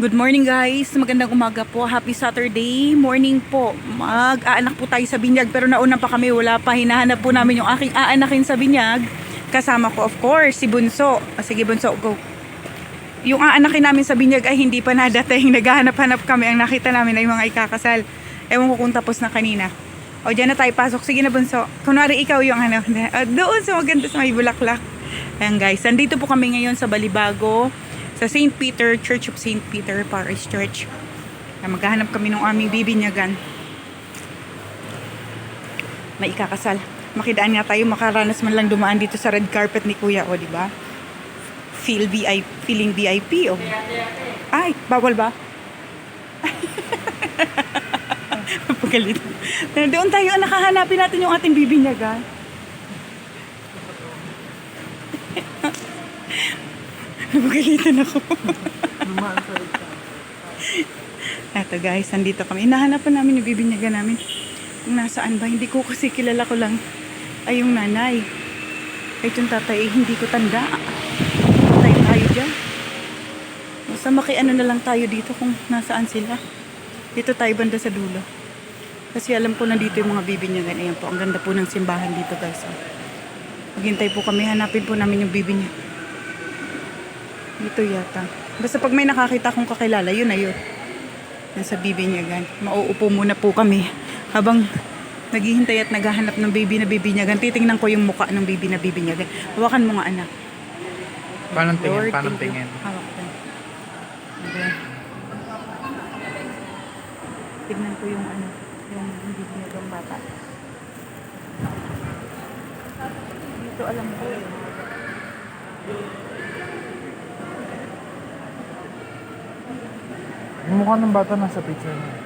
Good morning guys, magandang umaga po. Happy Saturday morning po. Mag-aanak po tayo sa binyag pero nauna pa kami, wala pa. Hinahanap po namin yung aking aanakin sa binyag. Kasama ko of course si Bunso. Ah, sige Bunso, go. Yung aanakin namin sa binyag ay hindi pa nadating. Naghahanap-hanap kami. Ang nakita namin ay mga ikakasal. Ewan ko kung tapos na kanina. O dyan na tayo pasok. Sige na Bunso. Kunwari ikaw yung ano. doon sa maganda sa may bulaklak. Ayan guys, nandito po kami ngayon sa Balibago sa St. Peter, Church of St. Peter Parish Church. Na maghahanap kami ng aming bibinyagan. May ikakasal. Makidaan nga tayo, makaranas man lang dumaan dito sa red carpet ni Kuya, o, di ba? Feel VIP, feeling VIP, o. Ay, bawal ba? Pagalit. Doon tayo, nakahanapin natin yung ating bibinyagan. Napagalitan ako. Eto guys, nandito kami. Hinahanapan namin yung bibinyagan namin. Kung nasaan ba, hindi ko kasi kilala ko lang ay yung nanay. Kahit yung tatay, eh, hindi ko tanda. Tayo tayo dyan. Basta makiano na lang tayo dito kung nasaan sila. Dito tayo banda sa dulo. Kasi alam ko nandito yung mga bibinyagan. Ayan po, ang ganda po ng simbahan dito guys. Oh. Maghintay po kami, hanapin po namin yung bibinyag. Dito yata. Basta pag may nakakita kong kakilala, yun na yun. Nasa bibinyagan. Mauupo muna po kami habang naghihintay at naghahanap ng baby na bibinyagan. Titingnan ko yung muka ng baby na bibinyagan. Hawakan mo nga anak. Paano tingin? Lord, Paano tingin? Hawak ko. Okay. Tignan ko yung ano, yung bibinyagang bata. Dito alam ko eh. Yung mukha ng bata nasa picture niya.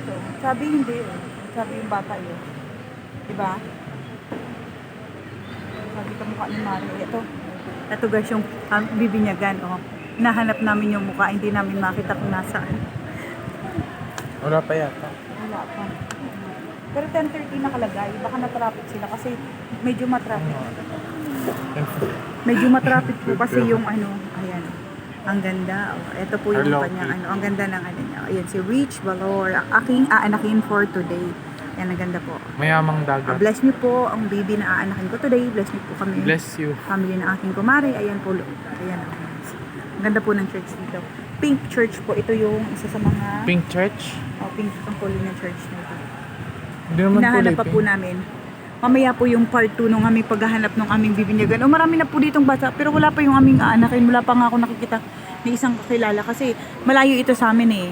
Ito. Sabi hindi eh. Sabi yung bata yun. Diba? Sabi ka mukha ni Mari. Ito. Ito guys yung um, bibinyagan. Oh. Nahanap namin yung mukha. Hindi namin makita kung nasaan. Wala pa yata. Wala pa. Pero 10.30 nakalagay. Baka na-traffic sila kasi medyo matraffic. Medyo matraffic po kasi yung ano. Ang ganda. Oh. Ito po yung Hello, kanyang ano. Ang ganda ng ano niya. Ayan si Rich Valor. Ang aking aanakin for today. Ayan, ang ganda po. Mayamang dagat. bless niyo po ang baby na aanakin ko today. Bless niyo po kami. Bless you. Family ng aking kumare. Ayan po. Ayan. oh. Ang ganda po ng church dito. Pink Church po. Ito yung isa sa mga Pink church? oh, pink ang kulay ng church na ito. Hindi naman Hinahanap pa po namin. Mamaya po yung part 2 nung aming paghahanap ng aming bibinyagan. O marami na po ditong bata pero wala pa yung aming aanakin. Wala pa nga ako nakikita ni isang kakilala kasi malayo ito sa amin eh.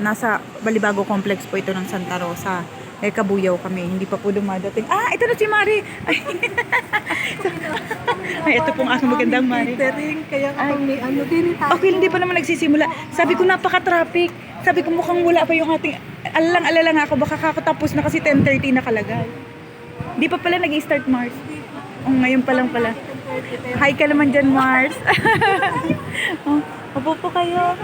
Nasa Balibago Complex po ito ng Santa Rosa. Eh, kabuyaw kami. Hindi pa po dumadating. Ah, ito na si Mari! Ay, Ay ito pong aking magandang Mari. Catering, kaya Ay. kapag may ano din tayo. Okay, hindi pa naman nagsisimula. Sabi ko napaka-traffic. Sabi ko mukhang wala pa yung ating... Alalang-alala nga ako, baka kakatapos na kasi 10.30 nakalagay. Di pa pala nag-start Mars. Oh, ngayon pa lang pala. Hi ka naman dyan, Mars. oh, Opo po kayo.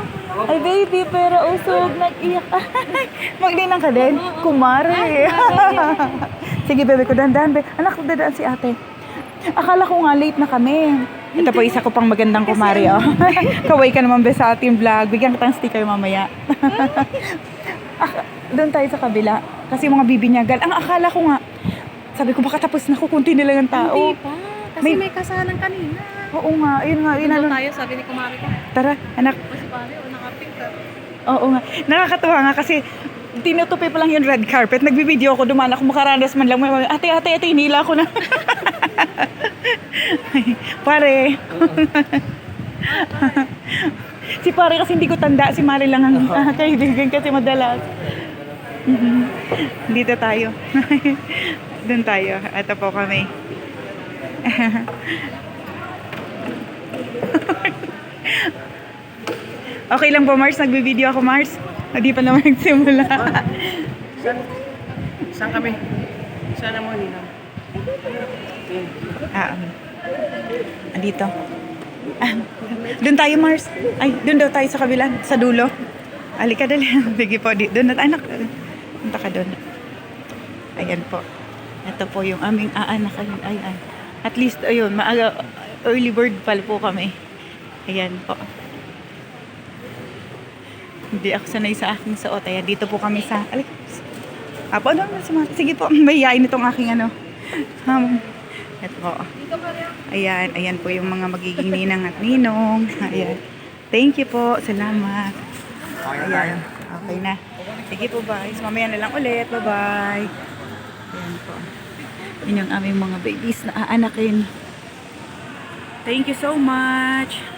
Ay, baby, pero usog, nag-iyak. Magninang ka din? Kumari. Sige, baby ko, dandan. Be. Anak, dadaan si ate. Akala ko nga late na kami. Ito po isa ko pang magandang kumari, oh. Kaway ka naman, be, sa ating vlog. Bigyan kitang sticker mamaya. Ak- Doon tayo sa kabila. Kasi mga bibinyagan. Ang akala ko nga, sabi ko baka tapos na ko, kunti na lang ang tao. Hindi pa. Kasi May- may, kasalan kanina. Oo nga, yun nga, yun Ano tayo, sabi ni Kumari ko. Tara, anak. O si pare, o nakapink ka. Oo nga. Nakakatuwa nga kasi tinutupi pa lang yung red carpet. Nagbibideo ako, dumaan ako, makaranas man lang. May mga, Ate, ate, ate, hinila ko na. pare. si pare kasi hindi ko tanda. Si Mari lang ang ah, kaibigan kasi madalas. Mhm. Dito tayo. Doon tayo. Ito po kami. Okay lang po, Mars? Nagbibideo ako, Mars? Hindi pa naman nagsimula. Saan, saan kami? Saan mo nila? ah, um, dito. Ah, doon tayo, Mars. Ay, doon daw tayo sa kabila, sa dulo. Alika dali. Bigi po, doon na anak. Punta ka doon. Ayan po. Ito po yung aming aanakan. Ay, ay. At least, ayun, maaga, early bird pala po kami. Ayan po. Hindi ako sanay sa aking suot. Ayan, dito po kami sa... Alik. Apo, ano naman Mama? Sige po, mahihain itong aking ano. Um, ito po. Ayan, ayan po yung mga magiging ninang at ninong. Ayan. Thank you po. Salamat. Ayan. Okay na. Sige po, guys. Mamaya na lang ulit. Bye-bye. Ayan po. Yun yung aming mga babies na aanakin. Thank you so much.